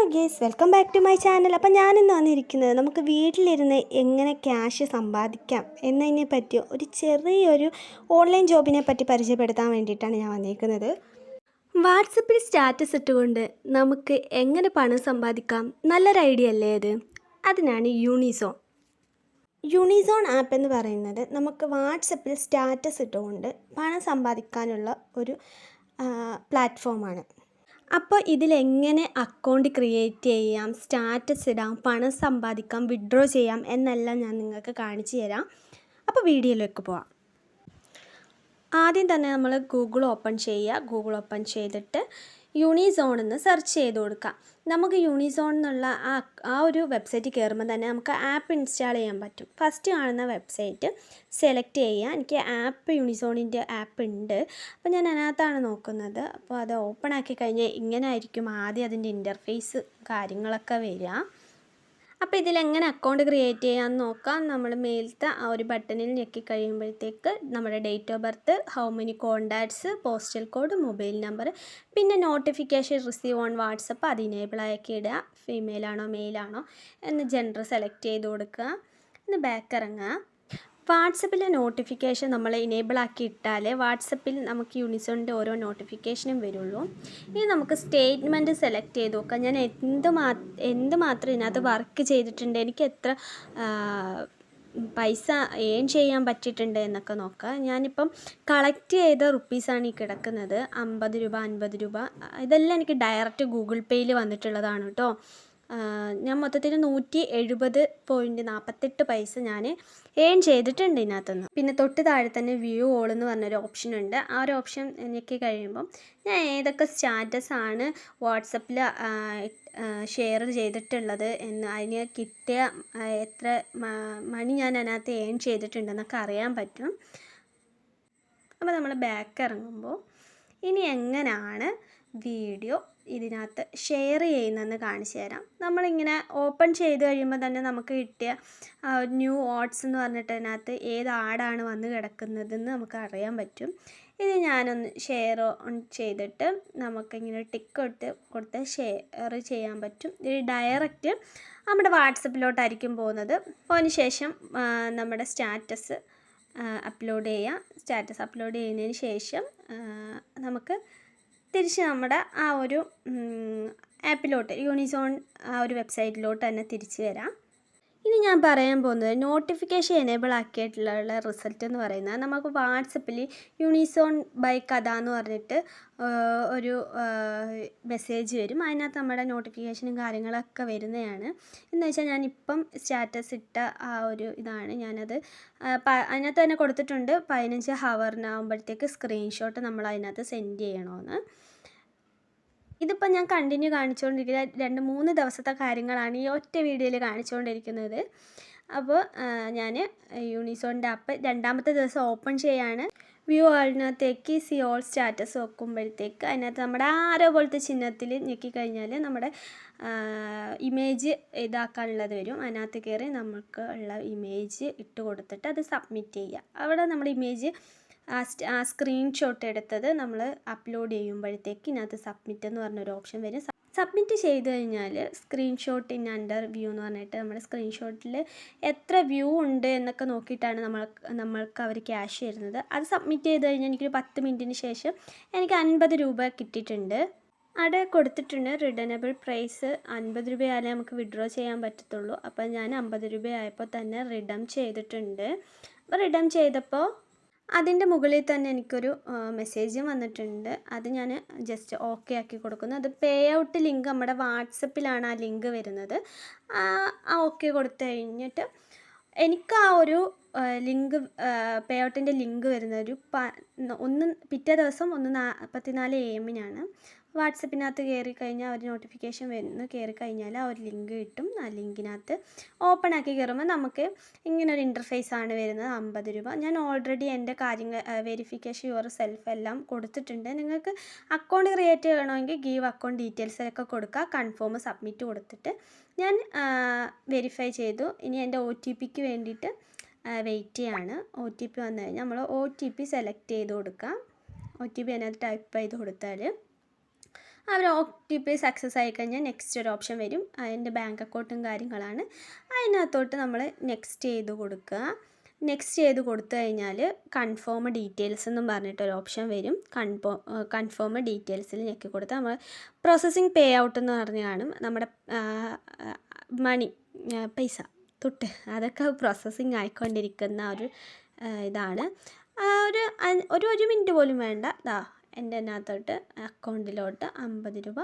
Hello guys welcome back to my channel അപ്പം ഞാനിന്ന് വന്നിരിക്കുന്നത് നമുക്ക് വീട്ടിലിരുന്ന് എങ്ങനെ ക്യാഷ് സമ്പാദിക്കാം എന്നതിനെ പറ്റി ഒരു ചെറിയൊരു ഓൺലൈൻ ജോബിനെ പറ്റി പരിചയപ്പെടുത്താൻ വേണ്ടിയിട്ടാണ് ഞാൻ വന്നിരിക്കുന്നത്. വാട്സപ്പിൽ സ്റ്റാറ്റസ് ഇട്ടുകൊണ്ട് നമുക്ക് എങ്ങനെ പണം സമ്പാദിക്കാം? നല്ലൊരു ഐഡിയ അല്ലേ അത്? അതിനാണ് യൂണിസോൺ യൂണിസോൺ ആപ്പ് എന്ന് പറയുന്നത് നമുക്ക് വാട്സപ്പിൽ സ്റ്റാറ്റസ് ഇട്ടുകൊണ്ട് പണം സമ്പാദിക്കാനുള്ള ഒരു പ്ലാറ്റ്ഫോമാണ് അപ്പോൾ ഇതിലെങ്ങനെ അക്കൗണ്ട് ക്രിയേറ്റ് ചെയ്യാം സ്റ്റാറ്റസ് ഇടാം പണം സമ്പാദിക്കാം വിഡ്രോ ചെയ്യാം എന്നെല്ലാം ഞാൻ നിങ്ങൾക്ക് കാണിച്ചു തരാം. അപ്പോൾ വീഡിയോയിലേക്ക് പോവാം. ആദ്യം തന്നെ നമ്മൾ ഗൂഗിൾ ഓപ്പൺ ചെയ്യുക. ഗൂഗിൾ ഓപ്പൺ ചെയ്തിട്ട് യൂണിസോൺ എന്ന് സെർച്ച് ചെയ്ത് കൊടുക്കാം. നമുക്ക് യൂണിസോൺ എന്നുള്ള ആ ആ ഒരു വെബ്സൈറ്റ് കയറുമ്പോൾ തന്നെ നമുക്ക് ആപ്പ് ഇൻസ്റ്റാൾ ചെയ്യാൻ പറ്റും. ഫസ്റ്റ് കാണുന്ന വെബ്സൈറ്റ് സെലക്ട് ചെയ്യുക. എനിക്ക് ആപ്പ് യൂണിസോണിന്റെ ആപ്പ് ഉണ്ട്. അപ്പോൾ ഞാൻ അതിനകത്താണ് നോക്കുന്നത്. അപ്പോൾ അത് ഓപ്പൺ ആക്കി കഴിഞ്ഞാൽ ഇങ്ങനെ ആയിരിക്കും ആദ്യം അതിന്റെ ഇന്റർഫേസ് കാര്യങ്ങളൊക്കെ വരിക. അപ്പോൾ ഇതിലെങ്ങനെ അക്കൗണ്ട് ക്രിയേറ്റ് ചെയ്യാമെന്ന് നോക്കാം. നമ്മൾ മേലത്തെ ആ ഒരു ബട്ടണിൽ ഞെക്കി കഴിയുമ്പോഴത്തേക്ക് നമ്മുടെ date of birth how many contacts postal code mobile number പിന്നെ നോട്ടിഫിക്കേഷൻ റിസീവ് ഓൺ വാട്സപ്പ് അത് ഇനേബിൾ ആക്കി ഇടുക. മെയിൽ ആണോ എന്ന് ജെൻഡർ സെലക്ട് ചെയ്ത് കൊടുക്കുക. എന്ന് ബാക്ക് ഇറങ്ങുക. വാട്സപ്പിലെ നോട്ടിഫിക്കേഷൻ നമ്മൾ ഇനേബിൾ ആക്കി ഇട്ടാൽ വാട്സപ്പിൽ നമുക്ക് യൂണിസോണിന്റെ ഓരോ നോട്ടിഫിക്കേഷനും വരുള്ളൂ. ഇനി നമുക്ക് സ്റ്റേറ്റ്മെന്റ് സെലക്ട് ചെയ്ത് നോക്കാം. ഞാൻ എന്ത് മാ എന്ത് മാത്രം ഇതിനകത്ത് വർക്ക് ചെയ്തിട്ടുണ്ട് എനിക്ക് എത്ര പൈസ ഏൺ ചെയ്യാൻ പറ്റിയിട്ടുണ്ട് എന്നൊക്കെ നോക്കാം. ഞാനിപ്പം കളക്ട് ചെയ്ത റുപ്പീസാണ് ഈ കിടക്കുന്നത്. അമ്പത് രൂപ അൻപത് രൂപ. ഇതെല്ലാം എനിക്ക് ഡയറക്റ്റ് ഗൂഗിൾ പേയിൽ വന്നിട്ടുള്ളതാണ് കേട്ടോ ഞാൻ മൊത്തത്തിൽ നൂറ്റി എഴുപത് പോയിന്റ് നാൽപ്പത്തെട്ട് പൈസ ഞാൻ ഏൺ ചെയ്തിട്ടുണ്ട് ഇതിനകത്തുനിന്ന്. പിന്നെ തൊട്ട് താഴെ തന്നെ വ്യൂ ഓൾ എന്ന് പറഞ്ഞൊരു ഓപ്ഷൻ ഉണ്ട്. ആ ഒരു ഓപ്ഷൻ ഞെക്കി കഴിയുമ്പം ഞാൻ ഏതൊക്കെ സ്റ്റാറ്റസ് ആണ് വാട്സപ്പിൽ ഷെയർ ചെയ്തിട്ടുള്ളത് എന്ന് അതിന് കിട്ടിയ എത്ര മണി ഞാൻ അതിനകത്ത് ഏൺ ചെയ്തിട്ടുണ്ടെന്നൊക്കെ അറിയാൻ പറ്റും. അപ്പോൾ നമ്മൾ ബാക്ക് ഇറങ്ങുമ്പോൾ ഇനി എങ്ങനെയാണ് വീഡിയോ ഇതിനകത്ത് ഷെയർ ചെയ്യുന്നതെന്ന് കാണിച്ചു തരാം. നമ്മളിങ്ങനെ ഓപ്പൺ ചെയ്ത് കഴിയുമ്പോൾ തന്നെ നമുക്ക് കിട്ടിയ ന്യൂ ഓട്സ് എന്ന് പറഞ്ഞിട്ട് അതിനകത്ത് ഏത് ആടാണ് വന്ന് കിടക്കുന്നതെന്ന് നമുക്ക് അറിയാൻ പറ്റും. ഇത് ഞാനൊന്ന് ഷെയർ ഓൺ ചെയ്തിട്ട് നമുക്കിങ്ങനെ ടിക്ക് കൊടുത്ത് കൊടുത്ത് ഷെയർ ചെയ്യാൻ പറ്റും. ഇത് ഡയറക്റ്റ് നമ്മുടെ വാട്സപ്പിലോട്ടായിരിക്കും പോകുന്നത്. അതിന് ശേഷം നമ്മുടെ സ്റ്റാറ്റസ് അപ്ലോഡ് ചെയ്യുക സ്റ്റാറ്റസ് അപ്ലോഡ് ചെയ്യുന്നതിന് ശേഷം നമുക്ക് തിരിച്ച് നമ്മുടെ ആ ഒരു ആപ്പിലോട്ട് യൂണിസോൺ ആ ഒരു വെബ്സൈറ്റിലോട്ട് തന്നെ തിരിച്ച് വരാം. ഇനി ഞാൻ പറയാൻ പോകുന്നത് നോട്ടിഫിക്കേഷൻ എനേബിൾ ആക്കിയിട്ടുള്ള റിസൾട്ട് എന്ന് പറയുന്നത്. നമുക്ക് വാട്സപ്പിൽ യൂണിസോൺ ബൈ കഥ എന്ന് പറഞ്ഞിട്ട് ഒരു മെസ്സേജ് വരും. അതിനകത്ത് നമ്മുടെ നോട്ടിഫിക്കേഷനും കാര്യങ്ങളൊക്കെ വരുന്നതാണ്. എന്ന് വെച്ചാൽ ഞാനിപ്പം സ്റ്റാറ്റസ് ഇട്ട ആ ഒരു ഇതാണ്. ഞാനത് അതിനകത്ത് തന്നെ കൊടുത്തിട്ടുണ്ട്. പതിനഞ്ച് ഹവറിനാകുമ്പോഴത്തേക്ക് സ്ക്രീൻഷോട്ട് നമ്മൾ അതിനകത്ത് സെൻഡ് ചെയ്യണമെന്ന്. ഇതിപ്പോൾ ഞാൻ കണ്ടിന്യൂ കാണിച്ചുകൊണ്ടിരിക്കുന്ന രണ്ട് മൂന്ന് ദിവസത്തെ കാര്യങ്ങളാണ് ഈ ഒറ്റ വീഡിയോയിൽ കാണിച്ചുകൊണ്ടിരിക്കുന്നത് അപ്പോൾ ഞാൻ യൂണിസോണിന്റെ ആപ്പ് രണ്ടാമത്തെ ദിവസം ഓപ്പൺ ചെയ്യാണ്. വ്യൂ ആളിനകത്തേക്ക് സി ഓൾ സ്റ്റാറ്റസ് വെക്കുമ്പോഴത്തേക്ക് അതിനകത്ത് നമ്മുടെ ആരോ പോലത്തെ ചിഹ്നത്തിൽ ഞെക്കിക്കഴിഞ്ഞാൽ നമ്മുടെ ഇമേജ് ഇതാക്കാനുള്ളത് വരും. അതിനകത്ത് കയറി നമുക്ക് ഉള്ള ഇമേജ് ഇട്ട് കൊടുത്തിട്ട് അത് സബ്മിറ്റ് ചെയ്യുക. അവിടെ നമ്മുടെ ഇമേജ് ആ ആ സ്ക്രീൻഷോട്ട് എടുത്തത് നമ്മൾ അപ്ലോഡ് ചെയ്യുമ്പോഴത്തേക്ക് ഇതിനകത്ത് സബ്മിറ്റ് എന്ന് പറഞ്ഞൊരു ഓപ്ഷൻ വരും. സബ്മിറ്റ് ചെയ്ത് കഴിഞ്ഞാൽ സ്ക്രീൻഷോട്ട് ഇൻ അണ്ടർ വ്യൂ എന്ന് പറഞ്ഞിട്ട് നമ്മുടെ സ്ക്രീൻഷോട്ടിൽ എത്ര വ്യൂ ഉണ്ട് എന്നൊക്കെ നോക്കിയിട്ടാണ് നമ്മൾ നമ്മൾക്ക് അവർ ക്യാഷ് തരുന്നത്. അത് സബ്മിറ്റ് ചെയ്ത് കഴിഞ്ഞാൽ എനിക്കൊരു പത്ത് മിനിറ്റിന് ശേഷം എനിക്ക് അൻപത് രൂപ കിട്ടിയിട്ടുണ്ട്. അവിടെ കൊടുത്തിട്ടുണ്ട്. റിട്ടേണബിൾ പ്രൈസ് അൻപത് രൂപയായാലേ നമുക്ക് വിഡ്രോ ചെയ്യാൻ പറ്റത്തുള്ളൂ. അപ്പോൾ ഞാൻ അമ്പത് രൂപയായപ്പോൾ തന്നെ റിഡം ചെയ്തിട്ടുണ്ട്. അപ്പോൾ റിഡം ചെയ്തപ്പോൾ അതിന്റെ മുകളിൽ തന്നെ എനിക്കൊരു മെസ്സേജും വന്നിട്ടുണ്ട്. അത് ഞാൻ ജസ്റ്റ് ഓക്കെ ആക്കി കൊടുക്കുന്നു. അത് പേ ഔട്ട് ലിങ്ക് നമ്മുടെ വാട്സപ്പിലാണ് ആ ലിങ്ക് വരുന്നത്. ആ ഓക്കെ കൊടുത്തു കഴിഞ്ഞിട്ട് എനിക്ക് ആ ഒരു ലിങ്ക് പേ ഔട്ടിന്റെ ലിങ്ക് വരുന്ന ഒരു ഒന്ന് പിറ്റേ ദിവസം ഒന്ന് നാൽപ്പത്തിനാല് എ എമ്മിനാണ് വാട്സപ്പിനകത്ത് കയറി കഴിഞ്ഞാൽ ഒരു നോട്ടിഫിക്കേഷൻ വരുന്നു. കയറി കഴിഞ്ഞാൽ ആ ഒരു ലിങ്ക് കിട്ടും. ആ ലിങ്കിനകത്ത് ഓപ്പൺ ആക്കി കയറുമ്പോൾ നമുക്ക് ഇങ്ങനെ ഒരു ഇന്റർഫേസ് ആണ് വരുന്നത്. അമ്പത് രൂപ. ഞാൻ ഓൾറെഡി എന്റെ കാര്യങ്ങൾ വെരിഫിക്കേഷൻ യുവർ സെൽഫ് എല്ലാം കൊടുത്തിട്ടുണ്ട്. നിങ്ങൾക്ക് അക്കൗണ്ട് ക്രിയേറ്റ് ചെയ്യണമെങ്കിൽ ഗീവ് അക്കൗണ്ട് ഡീറ്റെയിൽസിലൊക്കെ കൊടുക്കുക. കൺഫേം സബ്മിറ്റ് കൊടുത്തിട്ട് ഞാൻ വെരിഫൈ ചെയ്തു. ഇനി എന്റെ ഒ ടി പിക്ക് വേണ്ടിയിട്ട് വെയിറ്റ് ചെയ്യാണ്. ഒ ടി പി വന്നു കഴിഞ്ഞാൽ നമ്മൾ ഒ ടി പി സെലക്ട് ചെയ്ത് കൊടുക്കുക ഒ ടി പി അതിനകത്ത് ടൈപ്പ് ചെയ്ത് കൊടുത്താൽ അവർ ഒ ടി പി സക്സസ് ആയി കഴിഞ്ഞാൽ നെക്സ്റ്റ് ഒരു ഓപ്ഷൻ വരും. അതിന്റെ ബാങ്ക് അക്കൗണ്ടും കാര്യങ്ങളാണ്. അതിനകത്തോട്ട് നമ്മൾ നെക്സ്റ്റ് ചെയ്ത് കൊടുക്കുക. നെക്സ്റ്റ് ചെയ്ത് കൊടുത്തു കഴിഞ്ഞാൽ കൺഫേം ഡീറ്റെയിൽസ് എന്നും പറഞ്ഞിട്ടൊരു ഓപ്ഷൻ വരും. കൺഫോ കൺഫേം ഡീറ്റെയിൽസിൽ ഞെക്കി കൊടുത്താൽ നമ്മൾ പ്രോസസ്സിങ് പേ ഔട്ട് എന്ന് പറഞ്ഞ് കാണും. നമ്മുടെ മണി പൈസ തൊട്ട് അതൊക്കെ പ്രോസസ്സിങ് ആയിക്കൊണ്ടിരിക്കുന്ന ഒരു ഇതാണ്. ഒരു ഒരു ഒരു മിനിറ്റ് പോലും വേണ്ട. ദാ എന്റെ അതിനകത്തോട്ട് അക്കൗണ്ടിലോട്ട് അമ്പത് രൂപ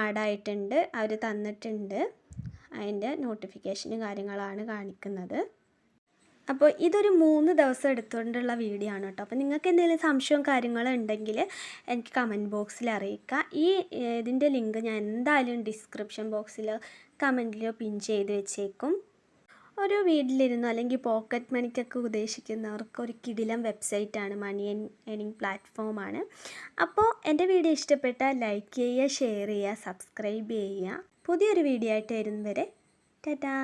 ആഡായിട്ടുണ്ട്. അവർ തന്നിട്ടുണ്ട്. അതിന്റെ നോട്ടിഫിക്കേഷനും കാര്യങ്ങളാണ് കാണിക്കുന്നത്. അപ്പോൾ ഇതൊരു മൂന്ന് ദിവസം എടുത്തുകൊണ്ടുള്ള വീഡിയോ ആണ് കേട്ടോ. അപ്പോൾ നിങ്ങൾക്ക് എന്തെങ്കിലും സംശയവും കാര്യങ്ങളും ഉണ്ടെങ്കിൽ എനിക്ക് കമന്റ് ബോക്സിൽ അറിയിക്കുക ഈ ഇതിന്റെ ലിങ്ക് ഞാൻ എന്തായാലും ഡിസ്ക്രിപ്ഷൻ ബോക്സിൽ കമന്റിലോ പിൻ ചെയ്ത് വെച്ചേക്കും. ഒരു വീട്ടിലിരുന്നോ അല്ലെങ്കിൽ പോക്കറ്റ് മണിക്കൊക്കെ ഉദ്ദേശിക്കുന്നവർക്ക് ഒരു കിടിലം വെബ്സൈറ്റാണ് മണി ഏണിംഗ് പ്ലാറ്റ്ഫോമാണ് അപ്പോൾ എന്റെ വീഡിയോ ഇഷ്ടപ്പെട്ടാൽ ലൈക്ക് ചെയ്യുക ഷെയർ ചെയ്യുക സബ്സ്ക്രൈബ് ചെയ്യുക. പുതിയൊരു വീഡിയോ ആയിട്ട് വരുന്നവരെ ടാറ്റാ!